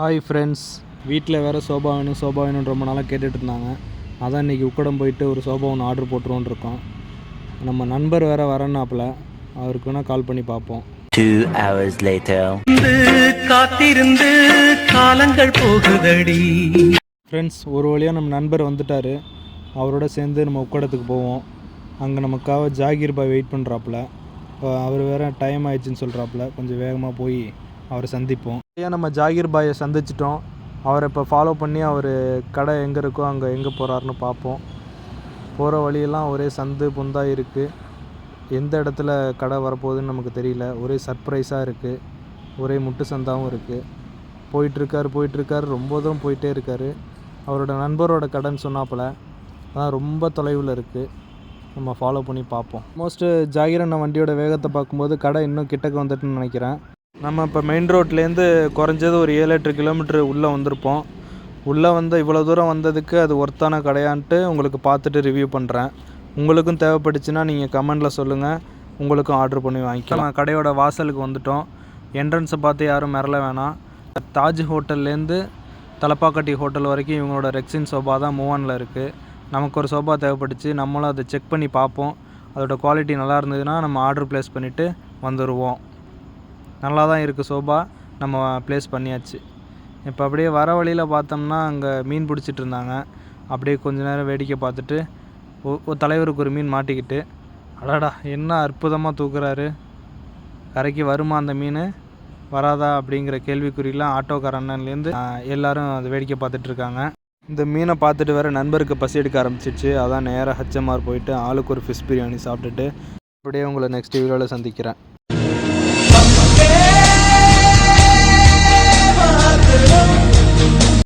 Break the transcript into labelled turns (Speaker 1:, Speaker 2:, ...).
Speaker 1: Hi friends வீட்டில் வேறு sofa வேணும் சோபா வேணும்னு ரொம்ப நாளாக கேட்டுட்டு இருந்தாங்க அதான் இன்றைக்கி உக்கடம் போயிட்டு ஒரு சோபா ஒன்று ஆர்டர் போட்டுருவோன்னு இருக்கோம். நம்ம நண்பர் வேறு வரனாப்புல அவருக்கு வேணால் கால் பண்ணி பார்ப்போம்.
Speaker 2: காத்திருந்து காலங்கள் போகுதடி.
Speaker 1: ஃப்ரெண்ட்ஸ் ஒரு வழியாக நம்ம நண்பர் வந்துட்டார். அவரோட சேர்ந்து நம்ம உக்கடத்துக்கு போவோம். அங்கே நமக்காக ஜாகீர் பாய் வெயிட் பண்ணுறாப்புல அவர் வேறு டைம் ஆயிடுச்சுன்னு சொல்கிறாப்புல கொஞ்சம் வேகமாக போய். அவரை சந்திப்போம். ஏன் நம்ம ஜாகிர் பாயை சந்திச்சிட்டோம். அவரை இப்போ ஃபாலோ பண்ணி அவர் கடை எங்கே இருக்கோ அங்கே எங்கே போகிறாருன்னு பார்ப்போம். போகிற வழியெல்லாம் ஒரே சந்து புந்தாக இருக்குது எந்த இடத்துல கடை வரப்போகுதுன்னு நமக்கு தெரியல. ஒரே சர்ப்ரைஸாக இருக்குது ஒரே முட்டு சந்தாவும் இருக்குது போயிட்டுருக்காரு போயிட்டுருக்காரு. ரொம்ப தூரம் போயிட்டே இருக்காரு. அவரோட நண்பரோட கடைன்னு சொன்னாப்புல அதான் ரொம்ப தொலைவில் இருக்குது நம்ம ஃபாலோ பண்ணி பார்ப்போம். மோஸ்ட்டு ஜாகிரண்ண வண்டியோட வேகத்தை பார்க்கும்போது கடை இன்னும் கிட்டக்க வந்துட்டுன்னு நினைக்கிறேன். நம்ம இப்போ மெயின் ரோட்லேருந்து குறைஞ்சது ஒரு ஏழு எட்டு கிலோமீட்ரு உள்ளே வந்திருப்போம். உள்ளே வந்து இவ்வளோ தூரம் வந்ததுக்கு அது ஒர்த்தான கடையான்ட்டு உங்களுக்கு பார்த்துட்டு ரிவ்யூ பண்ணுறேன் உங்களுக்கும் தேவைப்பட்டுச்சுன்னா நீங்கள் கமெண்டில் சொல்லுங்கள் உங்களுக்கும் ஆர்டர் பண்ணி வாங்கிக்கலாம். கடையோட வாசலுக்கு வந்துட்டோம். என்ட்ரன்ஸை பார்த்து யாரும் மிரள வேணாம். தாஜ் ஹோட்டல்லேருந்து தலப்பாக்கட்டி ஹோட்டல் வரைக்கும் இவங்களோட ரெக்ஸின் சோபா தான் மூவானில் இருக்குது நமக்கு ஒரு சோபா தேவைப்பட்டுச்சு. நம்மளும் அதை செக் பண்ணி பார்ப்போம். அதோட குவாலிட்டி நல்லா இருந்ததுன்னா நம்ம ஆர்டர் ப்ளேஸ் பண்ணிவிட்டு வந்துடுவோம் நல்லா தான் இருக்குது சோபா. நம்ம ப்ளேஸ் பண்ணியாச்சு. இப்போ அப்படியே வர வழியில் பார்த்தோம்னா அங்கே மீன் பிடிச்சிட்டு இருந்தாங்க. அப்படியே கொஞ்ச நேரம் வேடிக்கை பார்த்துட்டு ஒ- ஒரு தலைவருக்கு ஒரு மீன் மாட்டிக்கிட்டு அடாடா என்ன அற்புதமாக தூக்குறாரு. கரைக்கு வருமா அந்த மீன்? வராதா அப்படிங்கிற கேள்விக்குறியெலாம் ஆட்டோக்கார அண்ணன்லேருந்து ஆஹ், அதை வேடிக்கை பார்த்துட்ருக்காங்க இந்த மீனை பார்த்துட்டு வேற நண்பருக்கு பசி எடுக்க ஆரம்பிச்சிச்சு. அதான் நேராக ஹச்எம்ஆர் போயிட்டு ஆளுக்கு ஒரு ஃபிஷ் பிரியாணி சாப்பிட்டுட்டு அப்படியே உங்களை நெக்ஸ்ட் வீடியோவில் சந்திக்கிறேன்.